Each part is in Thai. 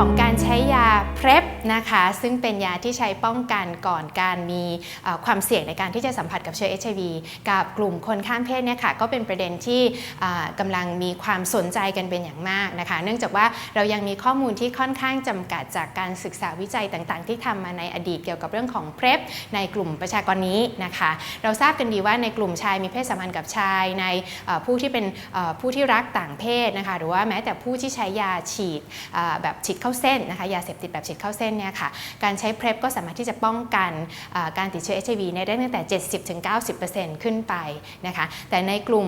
ของการใช้ยาเพร p นะคะ ซึ่งเป็นยาที่ใช้ป้องกันก่อนการมีความเสี่ยงในการที่จะสัมผัสกับเชื้อ HIV กับกลุ่มคนข้ามเพศเนี่ยค่ะก็เป็นประเด็นที่อ่ากำลังมีความสนใจกันเป็นอย่างมากนะคะ เนื่องจากว่าเรายังมีข้อมูลที่ค่อนข้างจำกัดจากการศึกษาวิจัยต่างๆ ที่ทำมาในอดีตเกี่ยวกับเรื่องของเพร p ในกลุ่มประชากรนี้นะคะ เราทราบกันดีว่าในกลุ่มชายมีเพศสัมพันธ์กับชายในผู้ที่เป็นผู้ที่รักต่างเพศนะคะหรือว่าแม้แต่ผู้ที่ใช้ยาฉีดแบบฉีดเข้าเส้นนะคะยาเสพติดแบบฉีดเข้าเส้นเนี่ยค่ะการใช้เพร p ก็สามารถที่จะป้องกันการติดเชื้อ HIV เนี่ยได้ตั้งแต่ 70-90%ขึ้นไปนะคะแต่ในกลุ่ม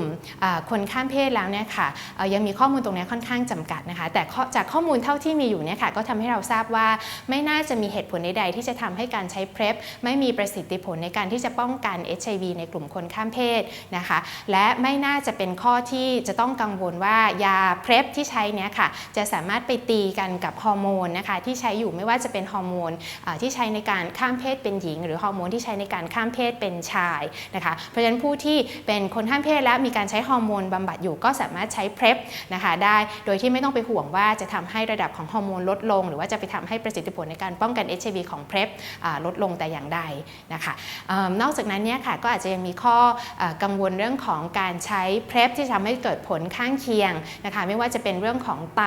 คนข้ามเพศแล้วเนี่ยค่ะยังมีข้อมูลตรงนี้ค่อนข้างจำกัดนะคะแต่จากข้อมูลเท่าที่มีอยู่เนี่ยค่ะก็ทำให้เราทราบว่าไม่น่าจะมีเหตุผลใดๆ ที่จะทำให้การใช้เพร p ไม่มีประสิทธิผลในการที่จะป้องกัน HIV ในกลุ่มคนข้ามเพศนะคะและไม่น่าจะเป็นข้อที่จะต้องกังวลว่ายาเพร p ที่ใช้เนี้ยค่ะจะสามารถไปตีกันกับฮอร์โมนนะคะที่ใช้อยู่ไม่ว่าจะเป็นฮอร์โมนที่ใช้ในการข้ามเพศเป็นหญิง หรือฮอร์โมนที่ใช้ในการข้ามเพศเป็นชายนะคะเพราะฉะนั้นผู้ที่เป็นคนข้ามเพศและมีการใช้ฮอร์โมนบำบัดอยู่ก็สามารถใช้เพร p นะคะได้โดยที่ไม่ต้องไปห่วงว่าจะทำให้ระดับของฮอร์โมนลดลง หรือว่าจะไปทำให้ประสิทธิผลในการป้องกัน HIV ของเพร p อ่าลดลงแต่อย่างใดนะคะเอิ่มนอกจากนั้นเนี่ยค่ะก็อาจจะยังมีข้อออกังวลเรื่องของการใช้เพล p ที่ทำให้เกิดผลข้างเคียงนะคะไม่ว่าจะเป็นเรื่องของไต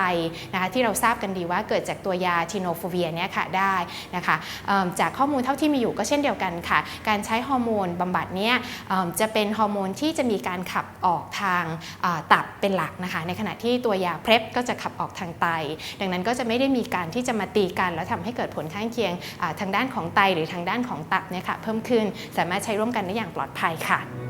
นะคะที่เราทราบกันดีว่าเกิดจากตัวยาทิโนโฟเวียเนี่ยค่ะได้นะคะจากข้อมูลเท่าที่มีอยู่ก็เช่นเดียวกันค่ะ การใช้ฮอร์โมนบำบัดเนี่ยจะเป็นฮอร์โมนที่จะมีการขับออกทางตับเป็นหลักนะคะ ในขณะที่ตัวยาเพล p ก็จะขับออกทางไต ดังนั้นก็จะไม่ได้มีการที่จะมาตีกันแล้วทำให้เกิดผลข้างเคียงทางด้านของไตหรือทางด้านของตับเนี่ยค่ะเพิ่มขึ้นสามารถใช้ร่วมกันได้อย่างปลอดภัยค่ะ